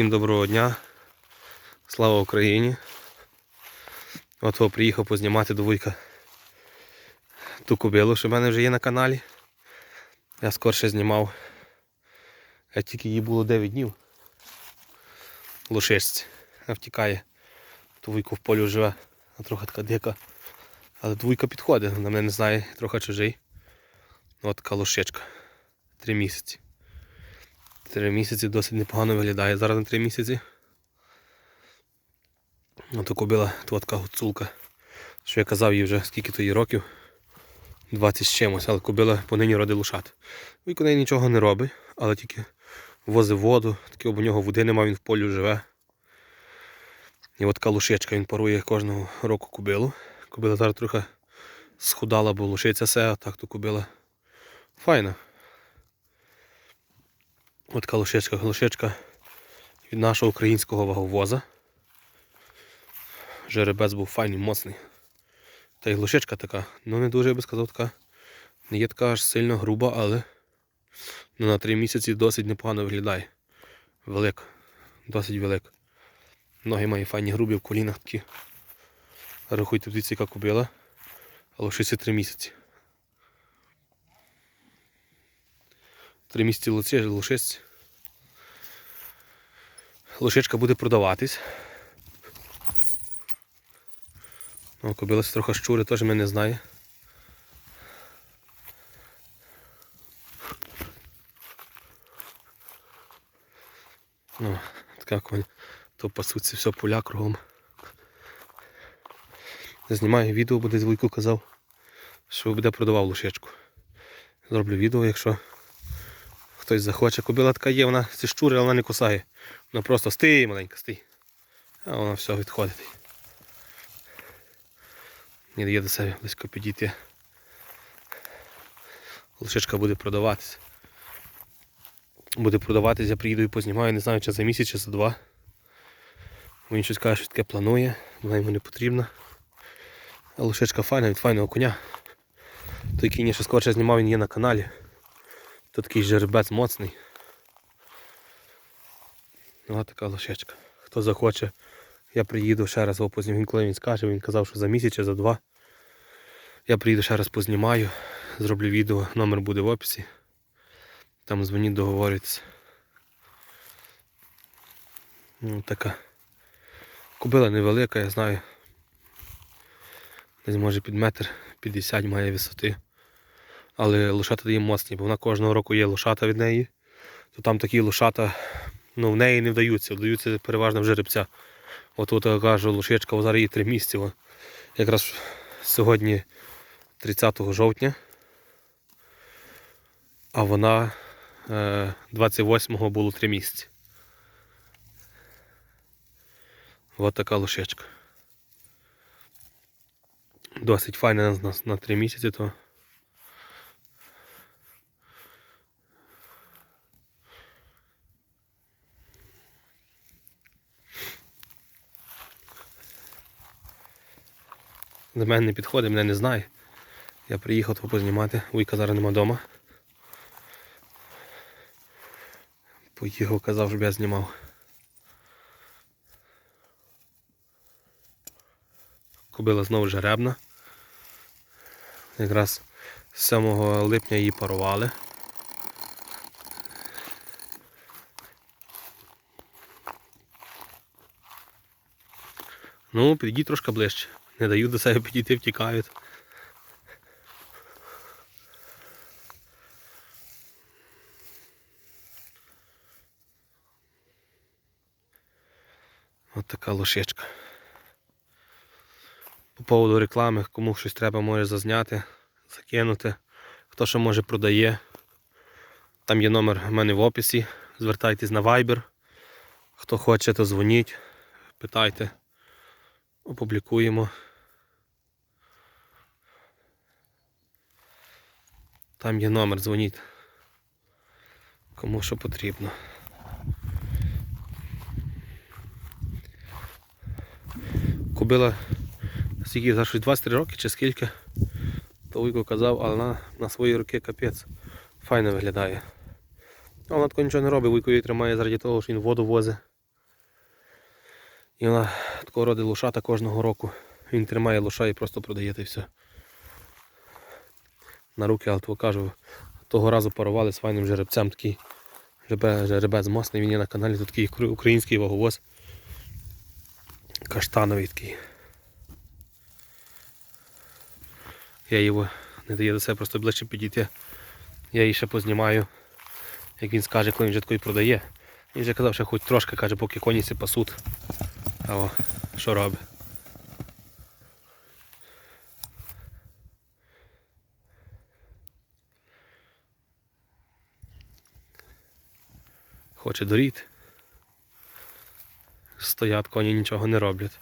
Всім доброго дня. Слава Україні. От о, приїхав познімати до вуйка ту кобилу, що в мене вже є на каналі. Я скорше знімав. Я тільки їй було 9 днів. Лошичці. А втікає. То вуйко в полю живе, а трохи така дика. Але двойка підходить, на мене не знає, трохи чужий. От така лошичка. Три місяці. Три місяці досить непогано виглядає зараз на три місяці. Ото кобила, то така гуцулка. Що я казав їй вже скільки то їй років. 20 з чимось, але кобила понині роди лошад. Неї нічого не робить, але тільки возить воду, таке у нього води нема, він в полі живе. І от така лошичка, він парує кожного року кобилу. Кобила зараз трохи схудала, бо лошиця все, а так то кобила файна. От така лошечка, лошечка від нашого українського ваговоза. Жеребець був файний, моцний. Та й лошечка така, ну не дуже я би сказав така. Не є така аж сильно груба, але ну, на три місяці досить непогано виглядає. Велика, досить велика. Ноги має файні грубі в колінах такі. Рахуйте, дивіться, яка кобила. А лошиці три місяці. Три місяці лоці, лошиці. Лошичка буде продаватись. О, кобила трохи щури, теж мене знає. Ну, така коня. То пасуться все поля кругом. Знімаю відео, бо десь Вуйко казав, що буде продавав лошечку. Зроблю відео, якщо хтось захоче. Кобила така є, вона ці щури, але вона не кусає. Вона просто стій, маленька, стій. А вона все відходить. Не дає до себе близько підійти. Лошечка буде продаватись. Буде продаватись, я приїду і познімаю, не знаю, чи за місяць, чи за два. Він щось каже, що таке планує, вона йому не потрібна. А файна від файного коня. Той кінь ще скорше знімав, він є на каналі. Тут такий жеребець моцний. Ну, Ось така лошечка. Хто захоче, я приїду ще раз його познімаю, коли він скаже, він казав, що за місяць чи за два. Я приїду ще раз познімаю, зроблю відео, номер буде в описі. Там дзвоніть, договорюйтесь. Ну, така. Кобила невелика, я знаю. Десь може під метр 50 має висоти. Але лошата дає моцні, бо вона кожного року є лошата від неї. То там такі лошата ну, в неї не вдаються, вдаються переважно в жеребця. От от я кажу, лошечка зараз їй 3 місяці. о. Якраз сьогодні 30 жовтня. А вона е, 28-го було 3 місяці. Ось така лошечка. Досить файна на, на 3 місяці, то до мене не підходить, мене не знає. Я приїхав того познімати, Вуйка зараз нема вдома. Поїхав, казав, щоб я знімав. Кобила знову жеребна. Якраз 7 липня її парували. Ну, підійдіть трошки ближче. Не дають до себе підійти, втікають. От така лошечка. По поводу реклами, кому щось треба може зазняти, закинути. Хто що може продає. Там є номер в мене в описі. Звертайтесь на Viber. Хто хоче, то дзвоніть, питайте. Опублікуємо. Там є номер, дзвоніть. Кому що потрібно. Купила скільки за щось 23 роки чи скільки. То Вуйко казав, але на, на свої роки капець. Файно виглядає. А вона тако нічого не робить, Вуйко її тримає заради того, що він воду возить. І вона такого роду лошата кожного року. Він тримає лоша і просто продає та все. На руки, але то кажу, того разу парували з файним жеребцем такий жеребе- жеребець мосний, він є на каналі, тут такий український ваговоз. Каштановий такий. Я його не дає до себе просто ближче підійти. Я її ще познімаю, як він скаже, коли він вже такий продає. Він вже казав, що хоч трошки, каже, поки коні пасуть. А о, що робить? Хоче доріти. Стоять коні нічого не роблять.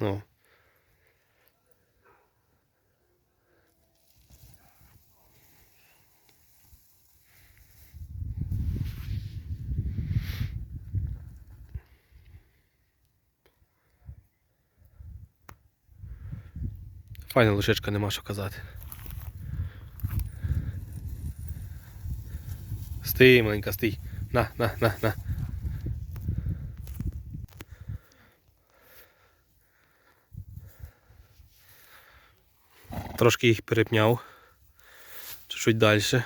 Ну. Файна лошечка, нема що казати. Стій, маленька, стій. На, на, на, на. Трошки їх перепняв. Чуть-чуть далі.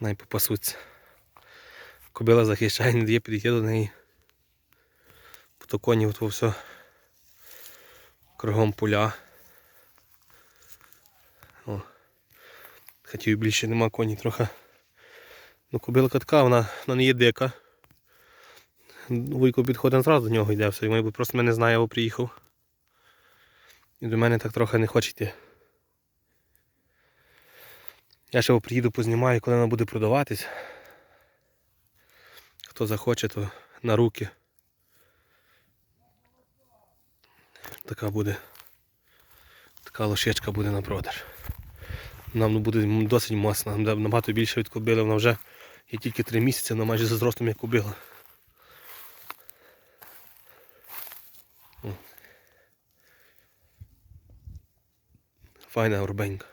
Най попасуться. Кобила захищає, не дає підійти до неї. Бо то коні то все кругом поля. О. Хотів більше нема коні трохи. Ну кобилка така, вона, вона не є дика. Вуйко підходить зразу до нього йде все. І просто мене знає, або приїхав. І до мене так трохи не хоче йти. Я ще приїду познімаю, коли вона буде продаватись. Хто захоче, то на руки. Така буде. Така лошечка буде на продаж. Нам буде досить масна, Нам набагато більше від вона вже є тільки 3 місяці, вона майже за зростом як кобила. Файна горбенька.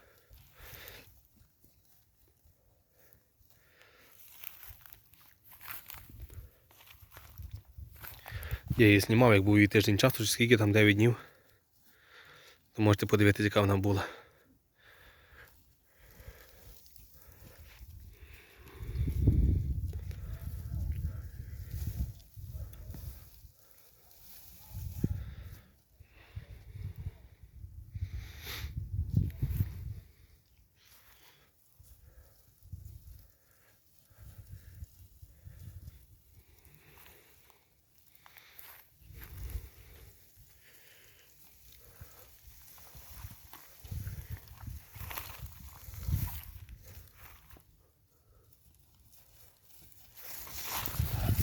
Я її знімав, як був її тиждень часу, чи скільки там 9 днів. То можете подивитися, яка вона була.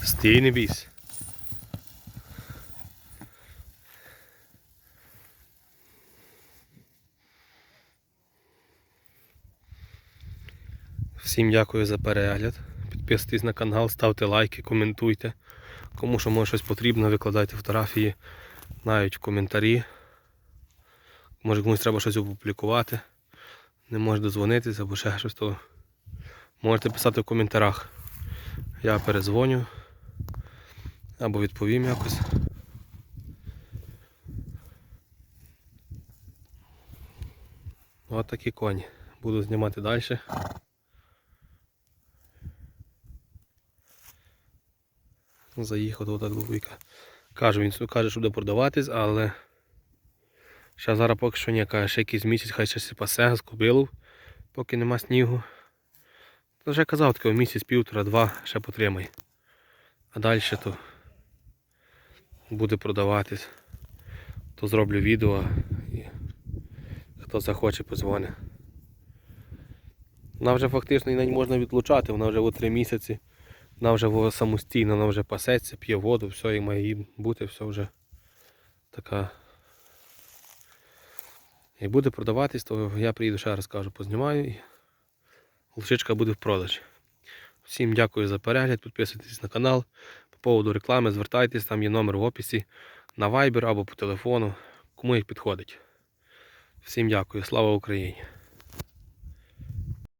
Стій, не. Всім дякую за перегляд. Підписуйтесь на канал, ставте лайки, коментуйте. Кому що може щось потрібно, викладайте фотографії навіть в коментарі. Може комусь треба щось опублікувати. Не може дозвонитися або ще щось, то можете писати в коментарях. Я перезвоню або відповім якось. Ось такі коні. Буду знімати далі. Заїхав до вуйка. Каже, він каже, що буде продаватись, але ще зараз поки що ні, каже, ще якийсь місяць, хай ще пасе з кобилу, поки нема снігу. То вже казав таке, місяць, півтора, два ще потримай. А далі то буде продаватись. То зроблю відео і хто захоче позвони. Вона вже фактично її можна відлучати, вона вже у три місяці. Вона вже самостійно, вона вже пасеться, п'є воду, все, і має їй бути, все вже така. І буде продаватись, то я приїду ще раз кажу, познімаю і лошичка буде в продажі. Всім дякую за перегляд. Підписуйтесь на канал. По поводу реклами звертайтесь, там є номер в описі на Viber або по телефону, кому їх підходить. Всім дякую, слава Україні!